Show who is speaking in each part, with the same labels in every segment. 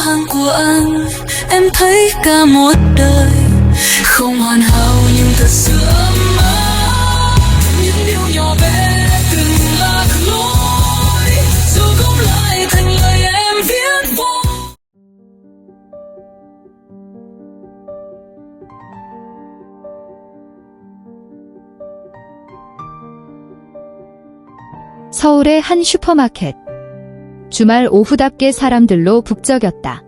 Speaker 1: hàng của anh em thấy cả một đời không hoàn hảo nhưng thật sự ấm áp những điều nhỏ bé từng lạc lối dù không lại thành lời em viết vô
Speaker 2: 서울의 한 슈퍼마켓. 주말 오후답게 사람들로 북적였다.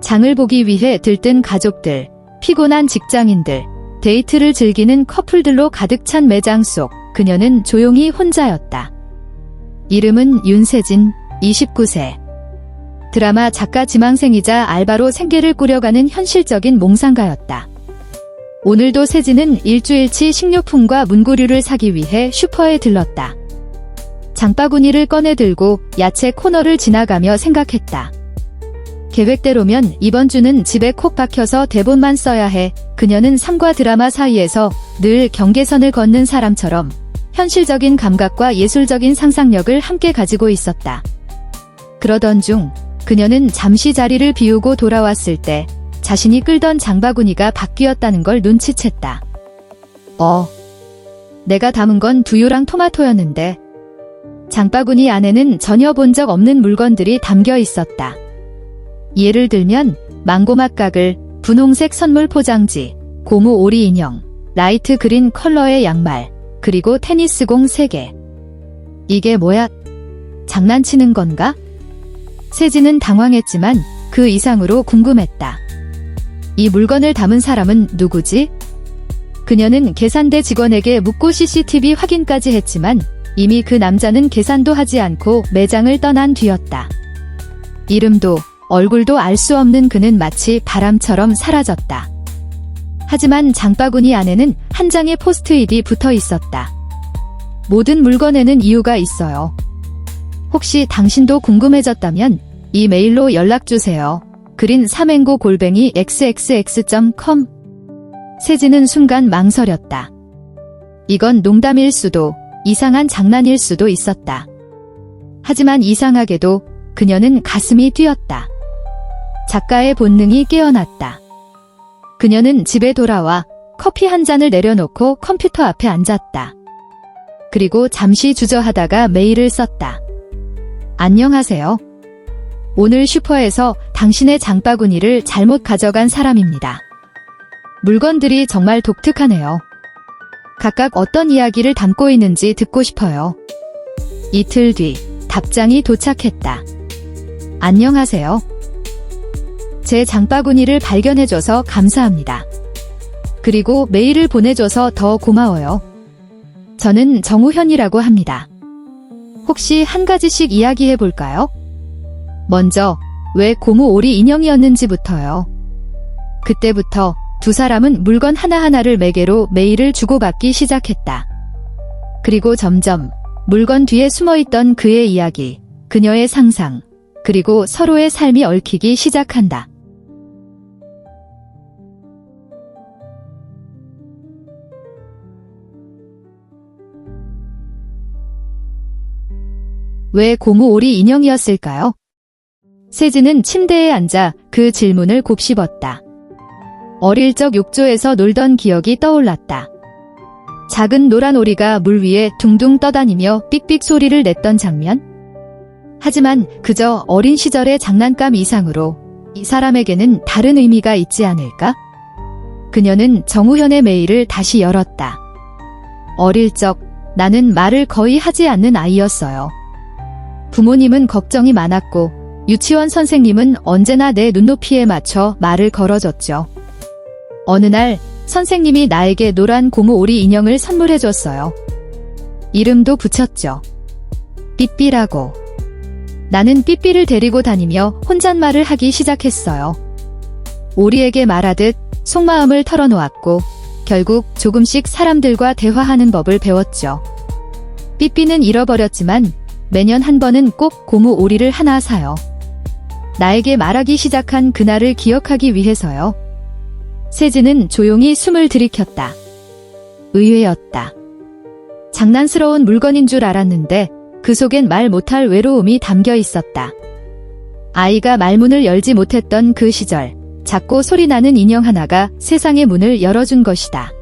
Speaker 2: 장을 보기 위해 들뜬 가족들, 피곤한 직장인들, 데이트를 즐기는 커플들로 가득 찬 매장 속 그녀는 조용히 혼자였다. 이름은 윤세진, 29세. 드라마 작가 지망생이자 알바로 생계를 꾸려가는 현실적인 몽상가였다. 오늘도 세진은 일주일치 식료품과 문구류를 사기 위해 슈퍼에 들렀다. 장바구니를 꺼내 들고 야채 코너를 지나가며 생각했다. 계획대로면 이번 주는 집에 콕 박혀서 대본만 써야 해. 그녀는 삶과 드라마 사이에서 늘 경계선을 걷는 사람처럼 현실적인 감각과 예술적인 상상력을 함께 가지고 있었다. 그러던 중 그녀는 잠시 자리를 비우고 돌아왔을 때 자신이 끌던 장바구니가 바뀌었다는 걸 눈치챘다. 어. 내가 담은 건 두유랑 토마토였는데 장바구니 안에는 전혀 본 적 없는 물건들이 담겨 있었다. 예를 들면 망고맛 가글, 분홍색 선물 포장지, 고무 오리 인형, 라이트 그린 컬러의 양말, 그리고 테니스공 3개. 이게 뭐야? 장난치는 건가? 세진은 당황했지만 그 이상으로 궁금했다. 이 물건을 담은 사람은 누구지? 그녀는 계산대 직원에게 묻고 CCTV 확인까지 했지만 이미 그 남자는 계산도 하지 않고 매장을 떠난 뒤였다. 이름도 얼굴도 알 수 없는 그는 마치 바람처럼 사라졌다. 하지만 장바구니 안에는 한 장의 포스트잇이 붙어 있었다. 모든 물건에는 이유가 있어요. 혹시 당신도 궁금해졌다면 이 메일로 연락주세요. 그린 삼행고 골뱅이 xxx.com 세진은 순간 망설였다. 이건 농담일 수도 이상한 장난일 수도 있었다. 하지만 이상하게도 그녀는 가슴이 뛰었다. 작가의 본능이 깨어났다. 그녀는 집에 돌아와 커피 한 잔을 내려놓고 컴퓨터 앞에 앉았다. 그리고 잠시 주저하다가 메일을 썼다. 안녕하세요. 오늘 슈퍼에서 당신의 장바구니를 잘못 가져간 사람입니다. 물건들이 정말 독특하네요. 각각 어떤 이야기를 담고 있는지 듣고 싶어요. 이틀 뒤 답장이 도착했다. 안녕하세요. 제 장바구니를 발견해줘서 감사합니다. 그리고 메일을 보내줘서 더 고마워요. 저는 정우현이라고 합니다. 혹시 한 가지씩 이야기해 볼까요? 먼저, 왜 고무 오리 인형이었는지부터요. 그때부터 두 사람은 물건 하나하나를 매개로 메일을 주고받기 시작했다. 그리고 점점 물건 뒤에 숨어있던 그의 이야기, 그녀의 상상, 그리고 서로의 삶이 얽히기 시작한다. 왜 고무 오리 인형이었을까요? 세진은 침대에 앉아 그 질문을 곱씹었다. 어릴 적 욕조에서 놀던 기억이 떠올랐다. 작은 노란 오리가 물 위에 둥둥 떠다니며 삑삑 소리를 냈던 장면? 하지만 그저 어린 시절의 장난감 이상으로 이 사람에게는 다른 의미가 있지 않을까? 그녀는 정우현의 메일을 다시 열었다. 어릴 적 나는 말을 거의 하지 않는 아이였어요. 부모님은 걱정이 많았고 유치원 선생님은 언제나 내 눈높이에 맞춰 말을 걸어줬죠. 어느 날 선생님이 나에게 노란 고무 오리 인형을 선물해 줬어요. 이름도 붙였죠. 삐삐라고. 나는 삐삐를 데리고 다니며 혼잣말을 하기 시작했어요. 오리에게 말하듯 속마음을 털어놓았고 결국 조금씩 사람들과 대화하는 법을 배웠죠. 삐삐는 잃어버렸지만 매년 한 번은 꼭 고무 오리를 하나 사요. 나에게 말하기 시작한 그날을 기억하기 위해서요. 세진은 조용히 숨을 들이켰다. 의외였다. 장난스러운 물건인 줄 알았는데 그 속엔 말 못할 외로움이 담겨 있었다. 아이가 말문을 열지 못했던 그 시절, 작고 소리나는 인형 하나가 세상의 문을 열어준 것이다.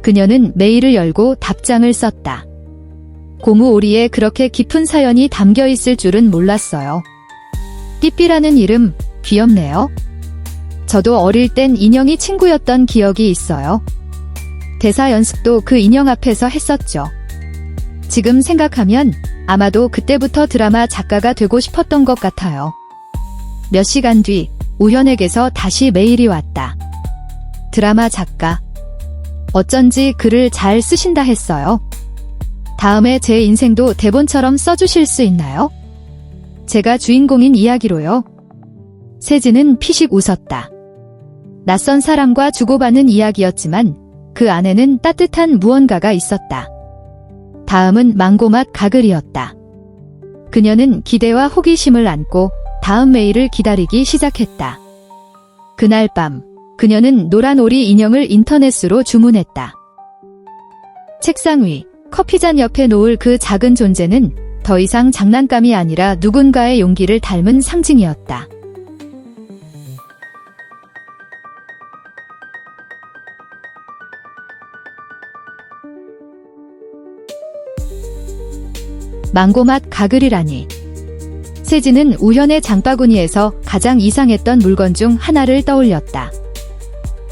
Speaker 2: 그녀는 메일을 열고 답장을 썼다. 고무 오리에 그렇게 깊은 사연이 담겨 있을 줄은 몰랐어요. 삐삐라는 이름, 귀엽네요. 저도 어릴 땐 인형이 친구였던 기억이 있어요. 대사 연습도 그 인형 앞에서 했었죠. 지금 생각하면 아마도 그때부터 드라마 작가가 되고 싶었던 것 같아요. 몇 시간 뒤 우현에게서 다시 메일이 왔다. 드라마 작가. 어쩐지 글을 잘 쓰신다 했어요. 다음에 제 인생도 대본처럼 써주실 수 있나요? 제가 주인공인 이야기로요. 세진은 피식 웃었다. 낯선 사람과 주고받는 이야기였지만 그 안에는 따뜻한 무언가가 있었다. 다음은 망고맛 가글이었다. 그녀는 기대와 호기심을 안고 다음 메일을 기다리기 시작했다. 그날 밤, 그녀는 노란 오리 인형을 인터넷으로 주문했다. 책상 위, 커피잔 옆에 놓을 그 작은 존재는 더 이상 장난감이 아니라 누군가의 용기를 닮은 상징이었다. 망고맛 가글이라니. 세진은 우현의 장바구니에서 가장 이상했던 물건 중 하나를 떠올렸다.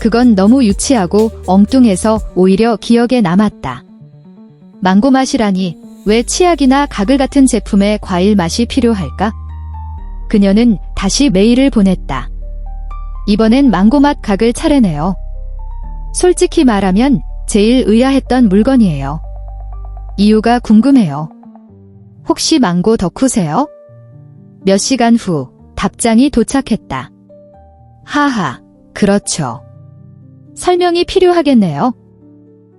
Speaker 2: 그건 너무 유치하고 엉뚱해서 오히려 기억에 남았다. 망고 맛이라니 왜 치약이나 가글 같은 제품에 과일 맛이 필요할까? 그녀는 다시 메일을 보냈다. 이번엔 망고 맛 가글 차례네요. 솔직히 말하면 제일 의아했던 물건이에요. 이유가 궁금해요. 혹시 망고 덕후세요? 몇 시간 후 답장이 도착했다. 하하, 그렇죠. 설명이 필요하겠네요.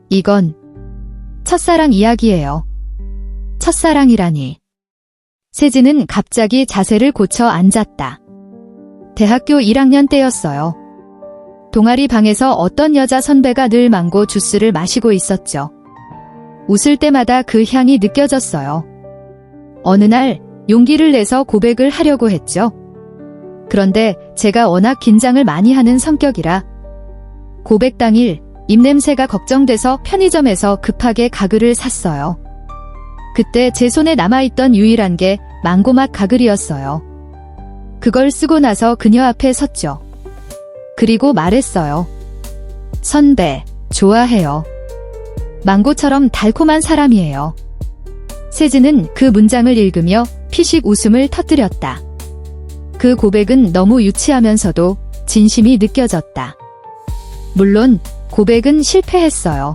Speaker 2: 이건 첫사랑 이야기예요. 첫사랑이라니. 세진은 갑자기 자세를 고쳐 앉았다. 대학교 1학년 때였어요. 동아리 방에서 어떤 여자 선배가 늘 망고 주스를 마시고 있었죠. 웃을 때마다 그 향이 느껴졌어요. 어느 날 용기를 내서 고백을 하려고 했죠. 그런데 제가 워낙 긴장을 많이 하는 성격이라 고백 당일 입냄새가 걱정돼서 편의점에서 급하게 가글을 샀어요. 그때 제 손에 남아있던 유일한 게 망고맛 가글이었어요. 그걸 쓰고 나서 그녀 앞에 섰죠. 그리고 말했어요. 선배, 좋아해요. 망고처럼 달콤한 사람이에요. 세진은 그 문장을 읽으며 피식 웃음을 터뜨렸다. 그 고백은 너무 유치하면서도 진심이 느껴졌다. 물론 고백은 실패했어요.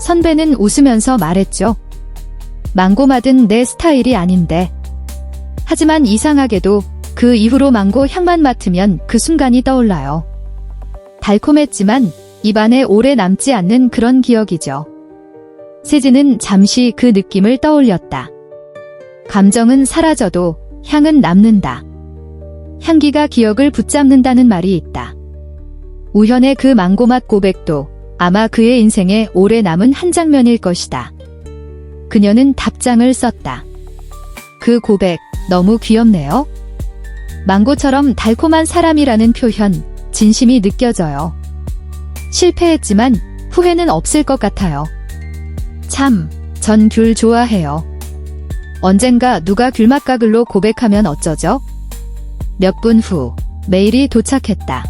Speaker 2: 선배는 웃으면서 말했죠. 망고맛은 내 스타일이 아닌데. 하지만 이상하게도 그 이후로 망고 향만 맡으면 그 순간이 떠올라요. 달콤했지만 입안에 오래 남지 않는 그런 기억이죠. 세진은 잠시 그 느낌을 떠올렸다. 감정은 사라져도 향은 남는다. 향기가 기억을 붙잡는다는 말이 있다. 우현의 그 망고맛 고백도 아마 그의 인생에 오래 남은 한 장면일 것이다. 그녀는 답장을 썼다. 그 고백 너무 귀엽네요. 망고처럼 달콤한 사람이라는 표현, 진심이 느껴져요. 실패했지만 후회는 없을 것 같아요. 참, 전 귤 좋아해요. 언젠가 누가 귤맛가글로 고백하면 어쩌죠? 몇 분 후, 메일이 도착했다.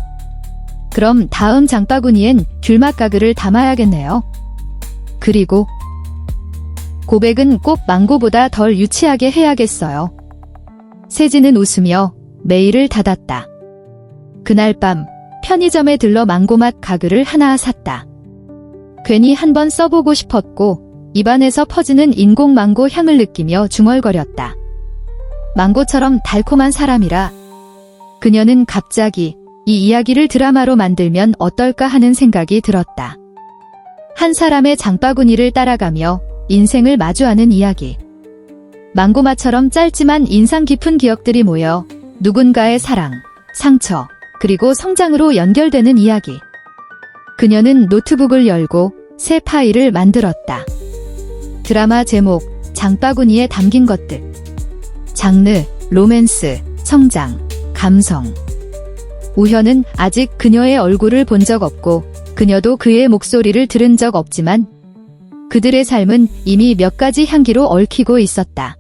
Speaker 2: 그럼 다음 장바구니엔 귤맛가글을 담아야겠네요. 그리고, 고백은 꼭 망고보다 덜 유치하게 해야겠어요. 세진은 웃으며 메일을 닫았다. 그날 밤, 편의점에 들러 망고맛 가글을 하나 샀다. 괜히 한번 써보고 싶었고, 입안에서 퍼지는 인공 망고 향을 느끼며 중얼거렸다. 망고처럼 달콤한 사람이라 그녀는 갑자기 이 이야기를 드라마로 만들면 어떨까 하는 생각이 들었다. 한 사람의 장바구니를 따라가며 인생을 마주하는 이야기. 망고맛처럼 짧지만 인상 깊은 기억들이 모여 누군가의 사랑, 상처, 그리고 성장으로 연결되는 이야기. 그녀는 노트북을 열고 새 파일을 만들었다. 드라마 제목, 장바구니에 담긴 것들. 장르, 로맨스, 성장, 감성. 우현은 아직 그녀의 얼굴을 본 적 없고 그녀도 그의 목소리를 들은 적 없지만 그들의 삶은 이미 몇 가지 향기로 얽히고 있었다.